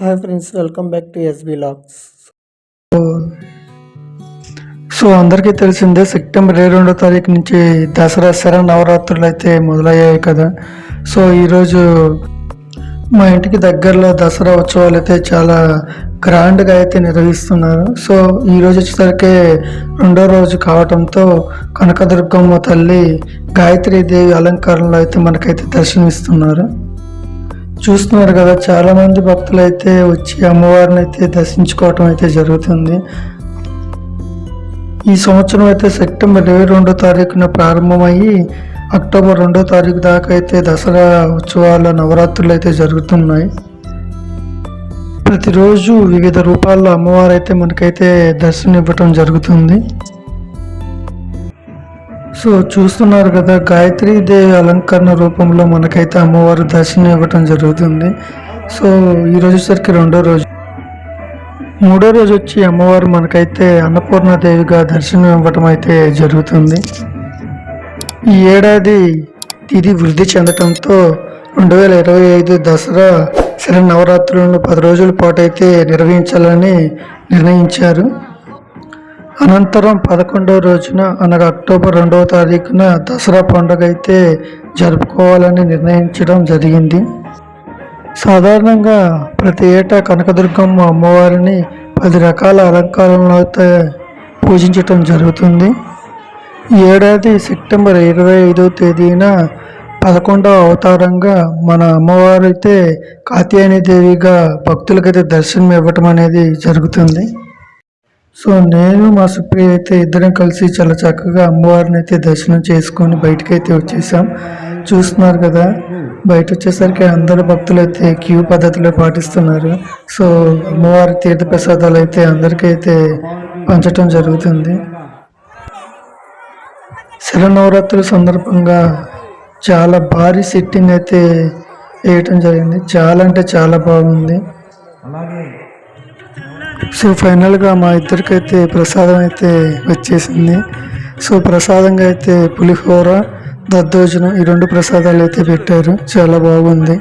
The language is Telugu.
Hi friends welcome back to SB lakhs so అందరికీ తెలిసిందే సెప్టెంబర్ ఇరవై రెండో తారీఖు నుంచి దసరా శర నవరాత్రులు అయితే మొదలయ్యాయి కదా. సో ఈరోజు మా ఇంటికి దగ్గరలో దసరా ఉత్సవాలు అయితే చాలా గ్రాండ్గా అయితే నిర్వహిస్తున్నారు. సో ఈ రోజు వచ్చేసరికి రెండో రోజు కావటంతో కనకదుర్గమ్మ తల్లి గాయత్రీదేవి అలంకారంలో అయితే మనకైతే దర్శనమిస్తున్నారు. చూస్తున్నారు కదా చాలామంది భక్తులు అయితే వచ్చి అమ్మవారిని అయితే దర్శించుకోవటం అయితే జరుగుతుంది. ఈ సంవత్సరం అయితే సెప్టెంబర్ ఇరవై రెండో తారీఖున ప్రారంభమయ్యి అక్టోబర్ రెండో తారీఖు దాకా అయితే దసరా ఉత్సవాల నవరాత్రులు అయితే జరుగుతున్నాయి. ప్రతిరోజు వివిధ రూపాల్లో అమ్మవారు అయితే మనకైతే దర్శనం ఇవ్వటం జరుగుతుంది. సో చూస్తున్నారు కదా గాయత్రీ దేవి అలంకరణ రూపంలో మనకైతే అమ్మవారు దర్శనం ఇవ్వటం జరుగుతుంది. సో ఈ రోజుసరికి రెండో రోజు. మూడో రోజు వచ్చి అమ్మవారు మనకైతే అన్నపూర్ణాదేవిగా దర్శనం ఇవ్వటం అయితే జరుగుతుంది. ఈ ఏడాది ఇది వృద్ధి చెందటంతో రెండు వేల ఇరవై ఐదు దసరా శర నవరాత్రులను పది రోజుల పాటు అయితే నిర్వహించాలని నిర్ణయించారు. అనంతరం పదకొండవ రోజున అనగా అక్టోబర్ రెండవ తారీఖున దసరా పండుగ అయితే జరుపుకోవాలని నిర్ణయించడం జరిగింది. సాధారణంగా ప్రతి ఏటా కనకదుర్గమ్మ అమ్మవారిని పది రకాల అలంకారంలో అయితే పూజించటం జరుగుతుంది. ఈ ఏడాది సెప్టెంబర్ ఇరవై ఐదవ తేదీన పదకొండవ అవతారంగా మన అమ్మవారు అయితే కాత్యాయని దేవిగా భక్తులకైతే దర్శనం ఇవ్వటం అనేది జరుగుతుంది. సో నేను మా సుప్రియ అయితే ఇద్దరం కలిసి చాలా చక్కగా అమ్మవారిని అయితే దర్శనం చేసుకొని బయటకు అయితే వచ్చేసాం. చూస్తున్నారు కదా బయట వచ్చేసరికి అందరు భక్తులు అయితే క్యూ పద్ధతిలో పాటిస్తున్నారు. సో అమ్మవారి తీర్థ ప్రసాదాలు అయితే అందరికైతే పంచటం జరుగుతుంది. శరనవరాత్రుల సందర్భంగా చాలా భారీ సిట్టింగ్ అయితే వేయటం జరిగింది. చాలా అంటే చాలా బాగుంది. సో ఫైనల్గా మా ఇద్దరికైతే ప్రసాదం అయితే వచ్చేసింది. సో ప్రసాదంగా అయితే పులిహోర దద్దోజనం ఈ రెండు ప్రసాదాలు అయితే పెట్టారు. చాలా బాగుంది.